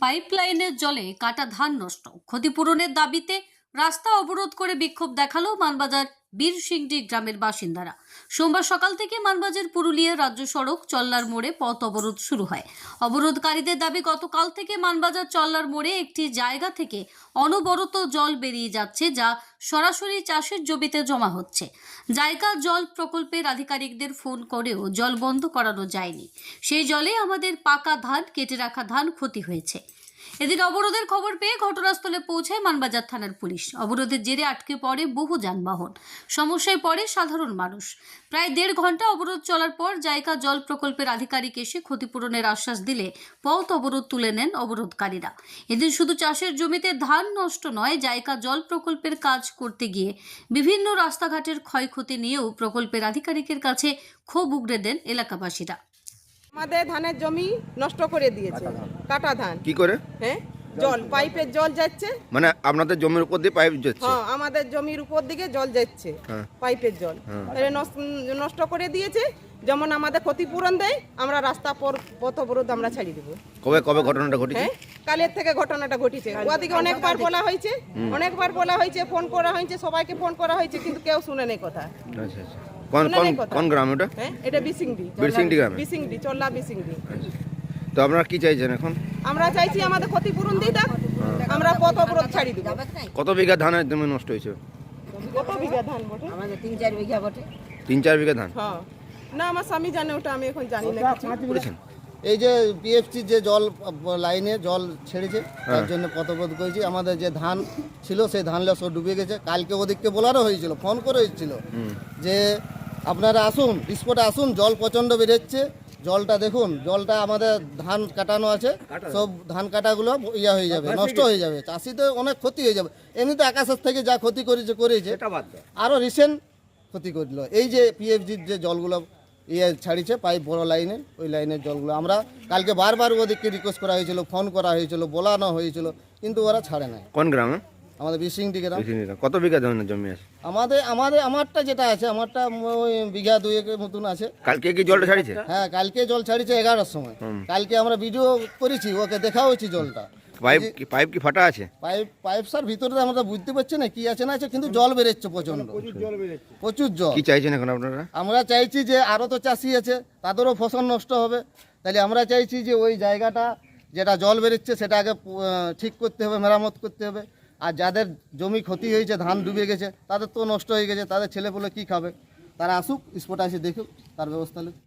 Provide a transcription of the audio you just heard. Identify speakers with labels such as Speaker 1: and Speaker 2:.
Speaker 1: পাইপলাইনের জলে কাটা ধান নষ্ট। ক্ষতিপূরণের দাবিতে রাস্তা অবরোধ করে বিক্ষোভ দেখাল মানবাজার বীরসিংডি গ্রামের বাসিন্দারা। সোমবার সকাল থেকে মানবাজার পুরুলিয়া রাজ্য সড়ক চল্লার মোড়ে পথ অবরোধ শুরু হয়। অবরোধকারীদের দাবি, গতকাল থেকে মানবাজার চল্লার মোড়ে একটি জায়গা থেকে অনবরত জল বেরিয়ে যাচ্ছে যা সরাসরি চাষের জমিতে জমা হচ্ছে। জায়গা জল প্রকল্পের আধিকারিকদের ফোন করেও জল বন্ধ করানো যায়নি। সেই জলে আমাদের পাকা ধান, কেটে রাখা ধান ক্ষতি হয়েছে। এদিন অবরোধের খবর পেয়ে ঘটনাস্থলে পৌঁছায় মানবাজার থানার পুলিশ। অবরোধের জেরে আটকে পড়ে বহু যানবাহন। সমস্যায় পড়ে সাধারণ মানুষ। প্রায় দেড় ঘণ্টা অবরোধ চলার পর জায়গা জল প্রকল্পের আধিকারিক এসে ক্ষতিপূরণের আশ্বাস দিলে পথ অবরোধ তুলে নেন অবরোধকারীরা। এদিন শুধু চাষের জমিতে ধান নষ্ট নয় জায়গা জল প্রকল্পের কাজ করতে গিয়ে বিভিন্ন রাস্তাঘাটের ক্ষয়ক্ষতি নিয়েও প্রকল্পের আধিকারিকের কাছে ক্ষোভ উগড়ে দেন এলাকাবাসীরা।
Speaker 2: আমাদের ধানের জমি নষ্ট করে দিয়েছে। কাটা ধান।
Speaker 3: কি করে?
Speaker 2: হ্যাঁ? জল পাইপের জল যাচ্ছে।
Speaker 3: মানে আপনাদের জমির উপর দিয়ে পাইপ যাচ্ছে?
Speaker 2: হ্যাঁ আমাদের জমির উপর দিকে জল যাচ্ছে
Speaker 3: হ্যাঁ।
Speaker 2: পাইপের জল।
Speaker 3: হ্যাঁ।
Speaker 2: তাহলে নষ্ট- নষ্ট করে দিয়েছে। যেমন আমাদের ক্ষতিপূরণ দেয় আমরা রাস্তা পর পথ অবরোধ আমরা ছাড়িয়ে দেবো।
Speaker 3: কবে কবে ঘটনাটা ঘটেছে?
Speaker 2: হ্যাঁ? কালের থেকে ঘটনাটা ঘটেছে। ওদিকে অনেকবার বলা হয়েছে অনেকবার বলা হয়েছে ফোন করা হয়েছে সবাইকে ফোন করা হয়েছে কিন্তু কেউ শুনে নেই কথা।
Speaker 3: আচ্ছা আচ্ছা। কোন কোন গ্রাম ওটা?
Speaker 2: হ্যাঁ এটা বিসিংডি
Speaker 3: বীরসিংডি গ্রামে?
Speaker 2: বিসিংডি চল্লা বিসিংডি।
Speaker 3: তো আপনারা কি চাইছেন এখন?
Speaker 2: আমরা চাইছি আমাদের ক্ষতিপূরণ দিই দাও আমরা পথ অবরোধ ছাড়ি দিব।
Speaker 3: কত বিঘা ধানের জমি নষ্ট হয়েছে?
Speaker 2: কত বিঘা ধান বটে?
Speaker 4: আমাদের তিন চার বিঘা বটে।
Speaker 3: তিন চার বিঘা ধান?
Speaker 2: হ্যাঁ। না আমার স্বামী জানে ওটা আমি এখন জানি না কিছু।
Speaker 5: এই যে পিএফসি যে জল লাইনে জল ছেড়েছে তার
Speaker 3: হ্যাঁ।
Speaker 5: জন্য পথবোধ করেছি। আমাদের যে ধান ছিল সেই ধানগুলো সব ডুবে গেছে। কালকে ওদিককে বলারও হয়েছিল ফোন করে হয়েছিল যে আপনারা আসুন স্পটে আসুন জল প্রচণ্ড বেরোচ্ছে। জলটা দেখুন জলটা আমাদের ধান কাটানো আছে। সব ধান কাটাগুলো ইয়া হয়ে যাবে নষ্ট হয়ে যাবে। চাষিতে অনেক ক্ষতি হয়ে যাবে। এমনিতে আকাশের থেকে যা ক্ষতি করেছে করেছে। আরও রিসেন্ট ক্ষতি করল। এই যে পিএফজির যে জলগুলো ইয়ে ছাড়িছে পাইপ বড় লাইনে ওই লাইনের জলগুলো। আমরা কালকে বারবার ওদেরকে রিকোয়েস্ট করা হয়েছিল ফোন করা হয়েছিল বলানো হয়েছিল কিন্তু ওরা ছাড়ে নাই।
Speaker 3: কোন গ্রামে?
Speaker 5: আমাদের গ্রাম।
Speaker 3: বিসিংডি কত বিঘা ধানের জমি আছে?
Speaker 5: আমাদের আমাদের আমারটা যেটা আছে আমারটা ওই বিঘা দুয়েকের মতন আছে।
Speaker 3: কালকে কি জলটা ছাড়িছে?
Speaker 5: হ্যাঁ কালকে জল ছাড়িছে এগারোটার সময়। কালকে আমরা ভিডিও করেছি ওকে দেখা হয়েছি জলটা।
Speaker 3: পাইপ কি পাইপ কি ফাটা আছে?
Speaker 5: পাইপ পাইপ সার ভিতরে তো আমরা বুঝতে পারছি না কি আছে না আছে কিন্তু জল বেরোচ্ছে প্রচণ্ড প্রচুর জল
Speaker 3: কি চাইছেন এখন আপনারা?
Speaker 5: আমরা চাইছি যে আরও তো চাষি আছে তাদেরও ফসল নষ্ট হবে। তাহলে আমরা চাইছি যে ওই জায়গাটা যেটা জল বেরোচ্ছে সেটা আগে ঠিক করতে হবে মেরামত করতে হবে। আর যাদের জমি ক্ষতি হয়েছে, ধান ডুবে গেছে, তাদের তো নষ্ট হয়ে গেছে, তাদের ছেলেপুলে কী খাবে? তারা আসুক স্পটে এসে দেখুক, তার ব্যবস্থা